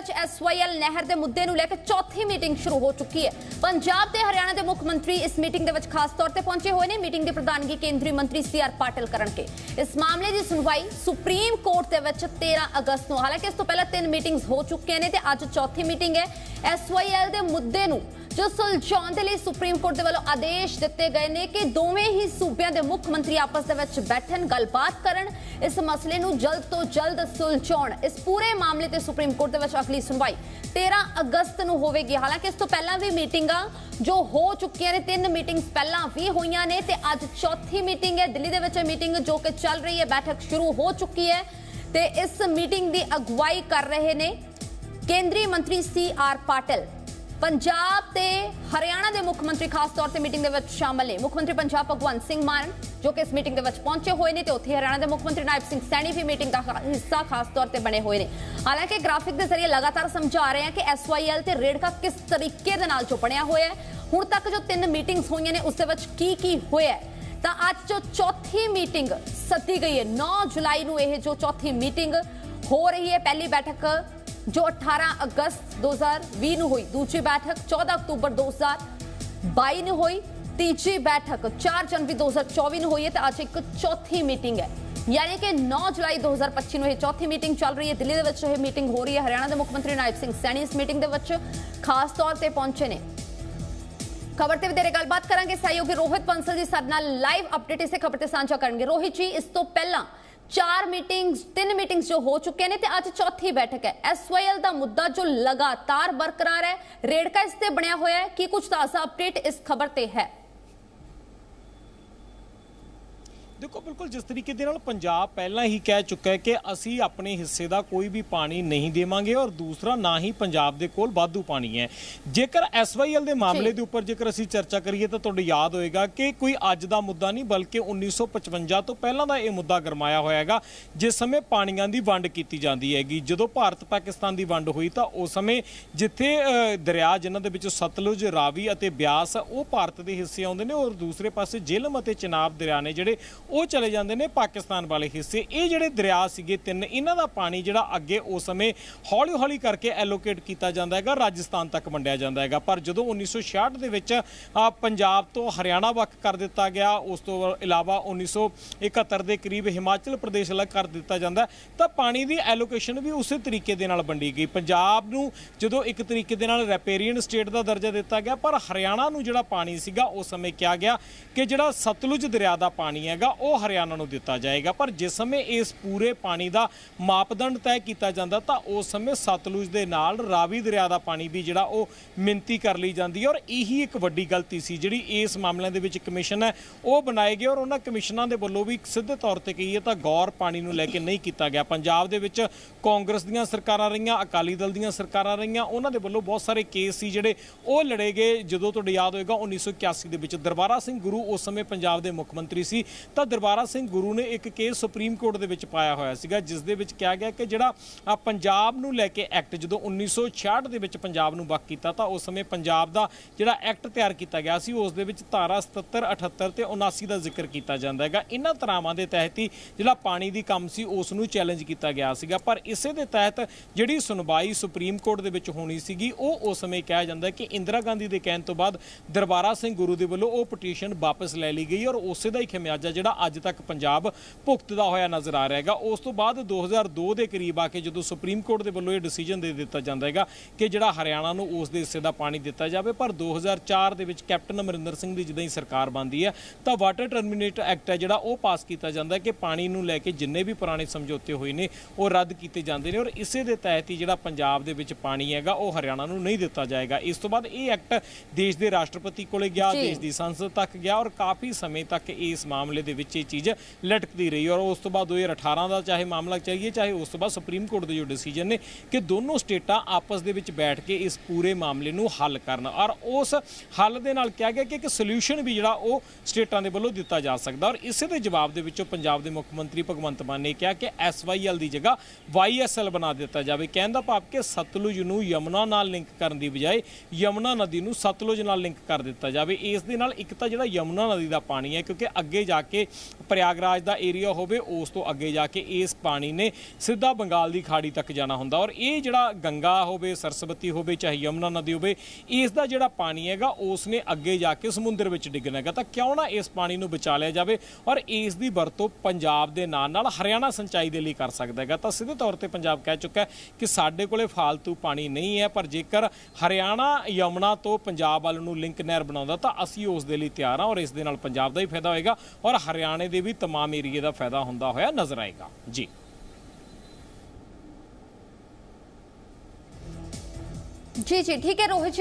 ਵਿੱਚ ਐਸਵਾਈਐਲ ਨਹਿਰ ਦੇ ਮੁੱਦੇ ਨੂੰ ਲੈ ਕੇ ਚੌਥੀ ਮੀਟਿੰਗ ਸ਼ੁਰੂ ਹੋ ਚੁੱਕੀ ਹੈ। ਪੰਜਾਬ ਤੇ ਹਰਿਆਣਾ ਦੇ ਮੁੱਖ ਮੰਤਰੀ ਇਸ ਮੀਟਿੰਗ ਦੇ ਵਿੱਚ ਖਾਸ ਤੌਰ ਤੇ ਪਹੁੰਚੇ ਹੋਏ ਨੇ। ਮੀਟਿੰਗ ਦੀ ਪ੍ਰਧਾਨਗੀ ਕੇਂਦਰੀ ਮੰਤਰੀ ਸੀ ਆਰ ਪਾਟਿਲ ਕਰਨਗੇ। ਇਸ ਮਾਮਲੇ ਦੀ ਸੁਣਵਾਈ ਸੁਪਰੀਮ ਕੋਰਟ ਦੇ ਵਿੱਚ 13 ਅਗਸਤ ਨੂੰ। ਹਾਲਾਂਕਿ ਇਸ ਤੋਂ ਪਹਿਲਾਂ ਤਿੰਨ ਮੀਟਿੰਗਸ ਹੋ ਚੁੱਕੀਆਂ ਨੇ ਤੇ ਅੱਜ ਚੌਥੀ ਮੀਟਿੰਗ ਹੈ। ਐਸਵਾਈਐਲ ਦੇ ਮੁੱਦੇ ਨੂੰ ਜੋ ਸੁਲਝਾਉਣ ਦੇ ਲਈ ਸੁਪਰੀਮ ਕੋਰਟ ਦੇ ਵੱਲੋਂ ਆਦੇਸ਼ ਦਿੱਤੇ ਗਏ ਨੇ ਕਿ ਦੋਵੇਂ ਹੀ ਸੂਬਿਆਂ ਦੇ ਮੁੱਖ ਮੰਤਰੀ ਆਪਸ ਦੇ ਵਿੱਚ ਬੈਠਣ, ਗੱਲਬਾਤ ਕਰਨ, ਇਸ ਮਸਲੇ ਨੂੰ ਜਲਦ ਤੋਂ ਜਲਦ ਸੁਲਝਾਉਣ। ਇਸ ਪੂਰੇ ਮਾਮਲੇ ਤੇ ਸੁਪਰੀਮ ਕੋਰਟ ਦੇ ਵਿੱਚ ਅਗਲੀ ਸੁਣਵਾਈ 13 ਅਗਸਤ ਨੂੰ ਹੋਵੇਗੀ। ਹਾਲਾਂਕਿ ਇਸ ਤੋਂ ਪਹਿਲਾਂ ਵੀ ਮੀਟਿੰਗਾਂ ਜੋ ਹੋ ਚੁੱਕੀਆਂ ਨੇ, ਤਿੰਨ ਮੀਟਿੰਗਸ ਪਹਿਲਾਂ ਵੀ ਹੋਈਆਂ ਨੇ ਤੇ ਅੱਜ ਚੌਥੀ ਮੀਟਿੰਗ ਹੈ। ਦਿੱਲੀ ਦੇ ਵਿੱਚ ਇਹ ਮੀਟਿੰਗ ਜੋ ਕਿ ਚੱਲ ਰਹੀ ਹੈ, ਬੈਠਕ ਸ਼ੁਰੂ ਹੋ ਚੁੱਕੀ ਹੈ ਤੇ ਇਸ ਮੀਟਿੰਗ ਦੀ ਅਗਵਾਈ ਕਰ ਰਹੇ ਨੇ ਕੇਂਦਰੀ ਮੰਤਰੀ ਸੀ ਆਰ ਪਾਟਿਲ। ਪੰਜਾਬ ਤੇ ਹਰਿਆਣਾ ਦੇ ਮੁੱਖ ਮੰਤਰੀ ਖਾਸ ਤੌਰ ਤੇ ਮੀਟਿੰਗ ਦੇ ਵਿੱਚ ਸ਼ਾਮਲ ਨੇ। ਮੁੱਖ ਮੰਤਰੀ ਪੰਜਾਬ ਭਗਵੰਤ ਸਿੰਘ ਮਾਨ, ਜੋ ਕਿ ਇਸ ਮੀਟਿੰਗ ਦੇ ਵਿੱਚ ਪਹੁੰਚੇ ਹੋਏ ਨੇ ਤੇ ਉੱਥੇ ਹਰਿਆਣਾ ਦੇ ਮੁੱਖ ਮੰਤਰੀ ਨਾਇਬ ਸਿੰਘ ਸੈਣੀ ਵੀ ਮੀਟਿੰਗ ਦਾ ਹਿੱਸਾ ਖਾਸ ਤੌਰ ਤੇ ਬਣੇ ਹੋਏ ਨੇ। ਹਾਲਾਂਕਿ ਗ੍ਰਾਫਿਕ ਦੇ ਜ਼ਰੀਏ ਲਗਾਤਾਰ ਸਮਝਾ ਰਹੇ ਹਾਂ ਕਿ ਐਸਵਾਈਐਲ ਤੇ ਰੇੜਕਾ ਕਿਸ ਤਰੀਕੇ ਦੇ ਨਾਲ ਜੋ ਬਣਿਆ ਹੋਇਆ ਹੈ। ਹੁਣ ਤੱਕ ਜੋ ਤਿੰਨ ਮੀਟਿੰਗਸ ਹੋਈਆਂ ਨੇ, ਉਸ ਦੇ ਵਿੱਚ ਕੀ ਕੀ ਹੋਇਆ ਤਾਂ ਅੱਜ ਜੋ ਚੌਥੀ ਮੀਟਿੰਗ ਸੱਦੀ ਗਈ ਹੈ 9 ਜੁਲਾਈ ਨੂੰ ਇਹ ਜੋ ਚੌਥੀ ਮੀਟਿੰਗ ਹੋ ਰਹੀ ਹੈ, ਪਹਿਲੀ ਬੈਠਕ ਜੋ 18 ਅਗਸਤ 2020 ਨੂੰ ਹੋਈ। ਦੂਜੀ ਬੈਠਕ 14 ਅਕਤੂਬਰ 2022 ਨੂੰ ਹੋਈ। ਤੀਜੀ ਬੈਠਕ 4 ਜਨਵਰੀ 2024 ਨੂੰ ਹੋਈ ਹੈ ਤੇ ਅੱਜ ਇੱਕ ਚੌਥੀ ਮੀਟਿੰਗ ਹੈ। ਯਾਨੀ ਕਿ 9 ਜੁਲਾਈ 2025 ਨੂੰ ਇਹ ਚੌਥੀ ਮੀਟਿੰਗ ਚੱਲ ਰਹੀ ਹੈ। ਦਿੱਲੀ ਦੇ ਵਿੱਚ ਇਹ ਮੀਟਿੰਗ ਹੋ ਰਹੀ ਹੈ। ਹਰਿਆਣਾ ਦੇ ਮੁੱਖ ਮੰਤਰੀ ਨਾਇਬ ਸਿੰਘ ਸੈਣੀ ਇਸ ਮੀਟਿੰਗ ਦੇ ਵਿੱਚ ਖਾਸ ਤੌਰ ਤੇ ਪਹੁੰਚੇ ਨੇ। ਖਬਰ ਤੇ ਵਧੇਰੇ ਗੱਲਬਾਤ ਕਰਾਂਗੇ। ਸਹਿਯੋਗੀ ਰੋਹਿਤ ਪੰਸਲ ਜੀ ਸਾਡੇ ਨਾਲ ਲਾਈਵ ਅਪਡੇਟ ਇਸੇ ਖਬਰ ਤੇ ਸਾਂਝਾ ਕਰਨਗੇ। ਰੋਹਿਤ ਜੀ, ਇਸ ਤੋਂ ਪਹਿਲਾਂ ਚਾਰ ਮੀਟਿੰਗਸ, ਤਿੰਨ ਮੀਟਿੰਗਸ ਜੋ ਹੋ ਚੁੱਕੇ ਨੇ ਤੇ ਅੱਜ ਚੌਥੀ ਬੈਠਕ ਹੈ। ਐਸਵਾਈਐਲ ਦਾ ਮੁੱਦਾ ਜੋ ਲਗਾਤਾਰ ਬਰਕਰਾਰ ਹੈ, ਰੇੜਕਾ ਇਸ ਤੇ ਬਣਿਆ ਹੋਇਆ ਹੈ, ਕੀ ਕੁਝ ਤਾਜ਼ਾ ਅਪਡੇਟ ਇਸ ਖਬਰ ਤੇ ਹੈ? ਦੇਖੋ ਬਿਲਕੁਲ ਜਿਸ ਤਰੀਕੇ ਦੇ ਨਾਲ ਪੰਜਾਬ ਪਹਿਲਾਂ ਹੀ ਕਹਿ ਚੁੱਕਾ ਹੈ ਕਿ ਅਸੀਂ ਆਪਣੇ ਹਿੱਸੇ ਦਾ ਕੋਈ ਵੀ ਪਾਣੀ ਨਹੀਂ ਦੇਵਾਂਗੇ ਔਰ ਦੂਸਰਾ ਨਾ ਹੀ ਪੰਜਾਬ ਦੇ ਕੋਲ ਵਾਧੂ ਪਾਣੀ ਹੈ। ਜੇਕਰ ਐਸਵਾਈਐਲ ਦੇ ਮਾਮਲੇ ਦੇ ਉੱਪਰ ਜੇਕਰ ਅਸੀਂ ਚਰਚਾ ਕਰੀਏ ਤਾਂ ਤੁਹਾਨੂੰ ਯਾਦ ਹੋਏਗਾ ਕਿ ਕੋਈ ਅੱਜ ਦਾ ਮੁੱਦਾ ਨਹੀਂ ਬਲਕਿ 1955 ਤੋਂ ਪਹਿਲਾਂ ਦਾ ਇਹ ਮੁੱਦਾ ਗਰਮਾਇਆ ਹੋਇਆ ਹੈਗਾ ਜਿਸ ਸਮੇਂ ਪਾਣੀਆਂ ਦੀ ਵੰਡ ਕੀਤੀ ਜਾਂਦੀ ਹੈਗੀ। ਜਦੋਂ ਭਾਰਤ ਪਾਕਿਸਤਾਨ ਦੀ ਵੰਡ ਹੋਈ ਤਾਂ ਉਸ ਸਮੇਂ ਜਿੱਥੇ ਦਰਿਆ ਜਿਨ੍ਹਾਂ ਦੇ ਵਿੱਚ ਸਤਲੁਜ ਰਾਵੀ ਅਤੇ ਬਿਆਸ ਉਹ ਭਾਰਤ ਦੇ ਹਿੱਸੇ ਆਉਂਦੇ ਨੇ ਔਰ ਦੂਸਰੇ ਪਾਸੇ ਜੇਲਮ ਅਤੇ ਚਨਾਬ ਦਰਿਆ ਨੇ ਜਿਹੜੇ ਉਹ ਚਲੇ ਜਾਂਦੇ ਨੇ ਪਾਕਿਸਤਾਨ ਵਾਲੇ ਹਿੱਸੇ। ਇਹ ਜਿਹੜੇ ਦਰਿਆ ਸੀਗੇ ਤਿੰਨ, ਇਹਨਾਂ ਦਾ ਪਾਣੀ ਜਿਹੜਾ ਅੱਗੇ ਉਸ ਸਮੇਂ ਹੌਲੀ ਹੌਲੀ ਕਰਕੇ ਐਲੋਕੇਟ ਕੀਤਾ ਜਾਂਦਾ ਹੈਗਾ, ਰਾਜਸਥਾਨ ਤੱਕ ਵੰਡਿਆ ਜਾਂਦਾ ਹੈਗਾ। ਪਰ ਜਦੋਂ 1966 ਦੇ ਵਿੱਚ ਪੰਜਾਬ ਤੋਂ ਹਰਿਆਣਾ ਵੱਖ ਕਰ ਦਿੱਤਾ ਗਿਆ, ਉਸ ਤੋਂ ਇਲਾਵਾ 1971 ਦੇ ਕਰੀਬ ਹਿਮਾਚਲ ਪ੍ਰਦੇਸ਼ ਅਲੱਗ ਕਰ ਦਿੱਤਾ ਜਾਂਦਾ, ਤਾਂ ਪਾਣੀ ਦੀ ਐਲੋਕੇਸ਼ਨ ਵੀ ਉਸੇ ਤਰੀਕੇ ਦੇ ਨਾਲ ਵੰਡੀ ਗਈ। ਪੰਜਾਬ ਨੂੰ ਜਦੋਂ ਇੱਕ ਤਰੀਕੇ ਦੇ ਨਾਲ ਰੈਪੇਰੀਅਨ ਸਟੇਟ ਦਾ ਦਰਜਾ ਦਿੱਤਾ ਗਿਆ, ਪਰ ਹਰਿਆਣਾ ਨੂੰ ਜਿਹੜਾ ਪਾਣੀ ਸੀਗਾ, ਉਸ ਸਮੇਂ ਕਿਹਾ ਗਿਆ ਕਿ ਜਿਹੜਾ ਸਤਲੁਜ ਦਰਿਆ ਦਾ ਪਾਣੀ ਹੈਗਾ ਉਹ ਹਰਿਆਣਾ ਨੂੰ ਦਿੱਤਾ ਜਾਏਗਾ। ਪਰ ਜਿਸ ਸਮੇਂ ਇਸ ਪੂਰੇ ਪਾਣੀ ਦਾ ਮਾਪਦੰਡ ਤੈਅ ਕੀਤਾ ਜਾਂਦਾ, ਤਾਂ ਉਸ ਸਮੇਂ ਸਤਲੁਜ ਦੇ ਨਾਲ ਰਾਵੀ ਦਰਿਆ ਦਾ ਪਾਣੀ ਵੀ ਜਿਹੜਾ ਉਹ ਮਿੰਤੀ ਕਰ ਲਈ ਜਾਂਦੀ ਹੈ। ਔਰ ਇਹੀ ਇੱਕ ਵੱਡੀ ਗਲਤੀ ਸੀ, ਜਿਹੜੀ ਇਸ ਮਾਮਲਿਆਂ ਦੇ ਵਿੱਚ ਕਮਿਸ਼ਨ ਹੈ, ਉਹ ਬਣਾਏ ਗਏ। ਔਰ ਉਹਨਾਂ ਕਮਿਸ਼ਨਾਂ ਦੇ ਵੱਲੋਂ ਵੀ ਸਿੱਧੇ ਤੌਰ ਤੇ ਕਹੀਏ ਤਾਂ ਗੌਰ ਪਾਣੀ ਨੂੰ ਲੈ ਕੇ ਨਹੀਂ ਕੀਤਾ ਗਿਆ। ਪੰਜਾਬ ਦੇ ਵਿੱਚ ਕਾਂਗਰਸ ਦੀਆਂ ਸਰਕਾਰਾਂ ਰਹੀਆਂ, ਅਕਾਲੀ ਦਲ ਦੀਆਂ ਸਰਕਾਰਾਂ ਰਹੀਆਂ, ਉਹਨਾਂ ਦੇ ਵੱਲੋਂ ਬਹੁਤ ਸਾਰੇ ਕੇਸ ਸੀ ਜਿਹੜੇ ਉਹ ਲੜੇ ਗਏ। ਜਦੋਂ ਤੁਹਾਡੇ ਯਾਦ ਹੋਏਗਾ 1981 ਦੇ ਵਿੱਚ ਦਰਬਾਰਾ ਸਿੰਘ ਗੁਰੂ ਉਸ ਸਮੇਂ ਪੰਜਾਬ ਦੇ ਮੁੱਖ ਮੰਤਰੀ ਸੀ। ਤਾਂ ਦਰਬਾਰਾ ਸਿੰਘ ਗੁਰੂ ਨੇ ਇੱਕ ਕੇਸ ਸੁਪਰੀਮ ਕੋਰਟ ਦੇ ਵਿੱਚ ਪਾਇਆ ਹੋਇਆ ਸੀਗਾ, ਜਿਸ ਦੇ ਵਿੱਚ ਕਿਹਾ ਗਿਆ ਕਿ ਜਿਹੜਾ ਪੰਜਾਬ ਨੂੰ ਲੈ ਕੇ ਐਕਟ ਜਦੋਂ 1966 ਦੇ ਵਿੱਚ ਪੰਜਾਬ ਨੂੰ ਵੱਖ ਕੀਤਾ, ਤਾਂ ਉਸ ਸਮੇਂ ਪੰਜਾਬ ਦਾ ਜਿਹੜਾ ਐਕਟ ਤਿਆਰ ਕੀਤਾ ਗਿਆ ਸੀ, ਉਸ ਦੇ ਵਿੱਚ ਧਾਰਾ 77 78 ਤੇ 79 ਦਾ ਜ਼ਿਕਰ ਕੀਤਾ ਜਾਂਦਾ ਹੈਗਾ। ਇਹਨਾਂ ਧਾਰਾਵਾਂ ਦੇ ਤਹਿਤ ਹੀ ਜਿਹੜਾ ਪਾਣੀ ਦੀ ਕੰਮ ਸੀ, ਉਸ ਨੂੰ ਚੈਲੰਜ ਕੀਤਾ ਗਿਆ ਸੀਗਾ। ਪਰ ਇਸੇ ਦੇ ਤਹਿਤ ਜਿਹੜੀ ਸੁਣਵਾਈ ਸੁਪਰੀਮ ਕੋਰਟ ਦੇ ਵਿੱਚ ਹੋਣੀ ਸੀਗੀ, ਉਹ ਉਸ ਸਮੇਂ ਕਿਹਾ ਜਾਂਦਾ ਕਿ ਇੰਦਰਾ ਗਾਂਧੀ ਦੇ ਕਹਿਣ ਤੋਂ ਬਾਅਦ ਦਰਬਾਰਾ ਸਿੰਘ ਗੁਰੂ ਦੇ ਵੱਲੋਂ ਉਹ ਪਟੀਸ਼ਨ ਵਾਪਸ ਲੈ ਲਈ ਗਈ ਔਰ ਉਸੇ ਦਾ ਹੀ ਖਮਿਆਜਾ ਜਿਹੜਾ ਅੱਜ ਤੱਕ ਪੰਜਾਬ ਭੁਗਤਦਾ ਹੋਇਆ ਨਜ਼ਰ ਆ ਰਿਹਾ ਹੈਗਾ ਉਸ ਤੋਂ ਬਾਅਦ 2002 ਦੇ ਕਰੀਬ ਆ ਕੇ ਜਦੋਂ ਸੁਪਰੀਮ ਕੋਰਟ ਦੇ ਵੱਲੋਂ ਇਹ ਡਿਸੀਜਨ ਦੇ ਦਿੱਤਾ ਜਾਂਦਾ ਹੈਗਾ ਕਿ ਜਿਹੜਾ ਹਰਿਆਣਾ ਨੂੰ ਉਸ ਦੇ ਹਿੱਸੇ ਦਾ ਪਾਣੀ ਦਿੱਤਾ ਜਾਵੇ ਪਰ 2004 ਦੇ ਵਿੱਚ ਕੈਪਟਨ ਅਮਰਿੰਦਰ ਸਿੰਘ ਦੀ ਜਦੋਂ ਹੀ ਸਰਕਾਰ ਬਣਦੀ ਹੈ ਤਾਂ ਵਾਟਰ ਟਰਮੀਨੇਟ ਐਕਟ ਹੈ ਜਿਹੜਾ ਉਹ ਪਾਸ ਕੀਤਾ ਜਾਂਦਾ ਹੈ ਕਿ ਪਾਣੀ ਨੂੰ ਲੈ ਕੇ ਜਿੰਨੇ ਵੀ ਪੁਰਾਣੇ ਸਮਝੌਤੇ ਹੋਏ ਨੇ ਉਹ ਰੱਦ ਕੀਤੇ ਜਾਂਦੇ ਨੇ ਔਰ ਇਸੇ ਦੇ ਤਹਿਤ ਹੀ ਜਿਹੜਾ ਪੰਜਾਬ ਦੇ ਵਿੱਚ ਪਾਣੀ ਹੈਗਾ ਉਹ ਹਰਿਆਣਾ ਨੂੰ ਨਹੀਂ ਦਿੱਤਾ ਜਾਏਗਾ ਇਸ ਤੋਂ ਬਾਅਦ ਇਹ ਐਕਟ ਦੇਸ਼ ਦੇ ਰਾਸ਼ਟਰਪਤੀ ਕੋਲੇ ਗਿਆ। ਦੇਸ਼ ਦੀ ਸੰਸਦ ਤੱਕ ਗਿਆ ਔਰ ਕਾਫੀ ਸਮੇਂ ਤੱਕ ਇਸ ਮਾਮਲੇ ਦੇ ਵਿੱਚ ਇਹ ਚੀਜ਼ ਲਟਕਦੀ ਰਹੀ ਔਰ ਉਸ ਤੋਂ ਬਾਅਦ 2018 ਦਾ ਚਾਹੇ ਮਾਮਲਾ ਚਾਹੀਏ, ਚਾਹੇ ਉਸ ਤੋਂ ਬਾਅਦ ਸੁਪਰੀਮ ਕੋਰਟ ਦੇ ਜੋ ਡਿਸੀਜਨ ਨੇ ਕਿ ਦੋਨੋਂ ਸਟੇਟਾਂ ਆਪਸ ਦੇ ਵਿੱਚ ਬੈਠ ਕੇ ਇਸ ਪੂਰੇ ਮਾਮਲੇ ਨੂੰ ਹੱਲ ਕਰਨ ਔਰ ਉਸ ਹੱਲ ਦੇ ਨਾਲ ਕਿਹਾ ਗਿਆ ਕਿ ਇੱਕ ਸੋਲੂਸ਼ਨ ਵੀ ਜਿਹੜਾ ਉਹ ਸਟੇਟਾਂ ਦੇ ਵੱਲੋਂ ਦਿੱਤਾ ਜਾ ਸਕਦਾ ਔਰ ਇਸੇ ਦੇ ਜਵਾਬ ਦੇ ਵਿੱਚੋਂ ਪੰਜਾਬ ਦੇ ਮੁੱਖ ਮੰਤਰੀ ਭਗਵੰਤ ਮਾਨ ਨੇ ਕਿਹਾ ਕਿ ਐਸਵਾਈਐਲ ਦੀ ਜਗ੍ਹਾ ਵਾਈਐਸਐਲ ਬਣਾ ਦਿੱਤਾ ਜਾਵੇ। ਕਹਿਣ ਦਾ ਭਾਵ ਕਿ ਸਤਲੁਜ ਨੂੰ ਯਮੁਨਾ ਨਾਲ ਲਿੰਕ ਕਰਨ ਦੀ ਬਜਾਏ ਯਮੁਨਾ ਨਦੀ ਨੂੰ ਸਤਲੁਜ ਨਾਲ ਲਿੰਕ ਕਰ ਦਿੱਤਾ ਜਾਵੇ। ਇਸ ਦੇ ਨਾਲ ਇੱਕ ਤਾਂ ਜਿਹੜਾ ਯਮੁਨਾ ਨਦੀ ਦਾ ਪਾਣੀ ਹੈ, ਕਿਉਂਕਿ ਅੱਗੇ ਜਾ ਕੇ ਪ੍ਰਯਾਗਰਾਜ ਦਾ ਏਰੀਆ ਹੋਵੇ, ਉਸ ਤੋਂ ਅੱਗੇ ਜਾ ਕੇ ਇਸ ਪਾਣੀ ਨੇ ਸਿੱਧਾ ਬੰਗਾਲ ਦੀ ਖਾੜੀ ਤੱਕ ਜਾਣਾ ਹੁੰਦਾ। ਔਰ ਇਹ ਜਿਹੜਾ ਗੰਗਾ ਹੋਵੇ, ਸਰਸਵਤੀ ਹੋਵੇ, ਚਾਹੇ ਯਮੁਨਾ ਨਦੀ ਹੋਵੇ, ਇਸ ਦਾ ਜਿਹੜਾ ਪਾਣੀ ਹੈਗਾ, ਉਸ ਨੇ ਅੱਗੇ ਜਾ ਕੇ ਸਮੁੰਦਰ ਵਿੱਚ ਡਿੱਗਣਾ ਹੈਗਾ। ਤਾਂ ਕਿਉਂ ਨਾ ਇਸ ਪਾਣੀ ਨੂੰ ਬਚਾ ਲਿਆ ਜਾਵੇ ਔਰ ਇਸ ਦੀ ਵਰਤੋਂ ਪੰਜਾਬ ਦੇ ਨਾਲ ਨਾਲ ਹਰਿਆਣਾ ਸਿੰਚਾਈ ਦੇ ਲਈ ਕਰ ਸਕਦਾ ਹੈਗਾ। ਤਾਂ ਸਿੱਧੇ ਤੌਰ ਤੇ ਪੰਜਾਬ ਕਹਿ ਚੁੱਕਾ ਕਿ ਸਾਡੇ ਕੋਲੇ ਫਾਲਤੂ ਪਾਣੀ ਨਹੀਂ ਹੈ, ਪਰ ਜੇਕਰ ਹਰਿਆਣਾ ਯਮੁਨਾ ਤੋਂ ਪੰਜਾਬ ਵੱਲ ਨੂੰ ਲਿੰਕ ਨਹਿਰ ਬਣਾਉਂਦਾ ਤਾਂ ਅਸੀਂ ਉਸ ਦੇ ਲਈ ਤਿਆਰ ਹਾਂ ਔਰ ਇਸ ਦੇ ਨਾਲ ਪੰਜਾਬ ਦਾ ਹੀ ਫਾਇਦਾ ਹੋਏਗਾ। ਔਰ ਹਰਿਆਣੇ ਦੇ ਵੀ तमाम ਏਰੀਏ ਦਾ ਫਾਇਦਾ ਹੁੰਦਾ ਹੋਇਆ ਨਜ਼ਰ ਆਏਗਾ ਜੀ ਜੀ ਜੀ ਠੀਕ ਹੈ ਰੋਹਿਤ